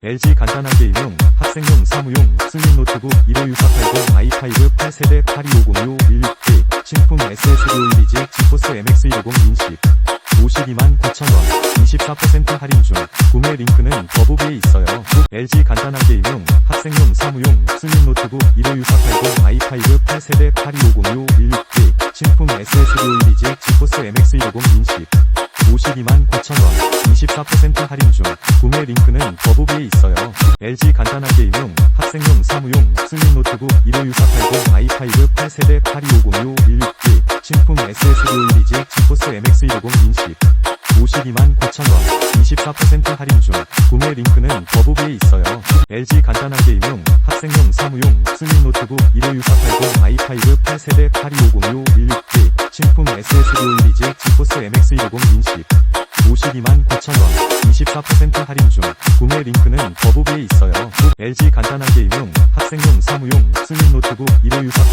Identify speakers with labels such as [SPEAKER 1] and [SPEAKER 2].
[SPEAKER 1] LG 간단한 게임용, 학생용, 사무용, 슬림 노트북 156480 i5 8세대 82506 16K 신품 SSD OLED 지포스 MX10 인식. 52만 9천원 24% 할인 중. 구매 링크는 더보기에 있어요. LG 간단한 게임용, 학생용, 사무용, 슬림 노트북 156480 i5 8세대 82506 16K 신품 SSD OLED 지포스 MX10 인식 52만 9천원 24% 할인 중 구매 링크는 더보기에 있어요. LG 간단한 게임용 학생용 사무용 슬림 노트북 156480 i5 8세대 82506 16K 신품 SSD OLED 지포스 MX10 인식. 52만 9천원 24% 할인 중 구매 링크는 더보기에 있어요. LG 간단한 게임용 학생용 사무용 슬림 노트북 156480 i5 8세대 82506 16K 신품 SSD OLED 지포스 MX10 인식. 52만 9천원. 24% 할인 중 구매 링크는 더보기에 있어요. LG 간단한 게임용 학생용 사무용 슬림 노트북 156480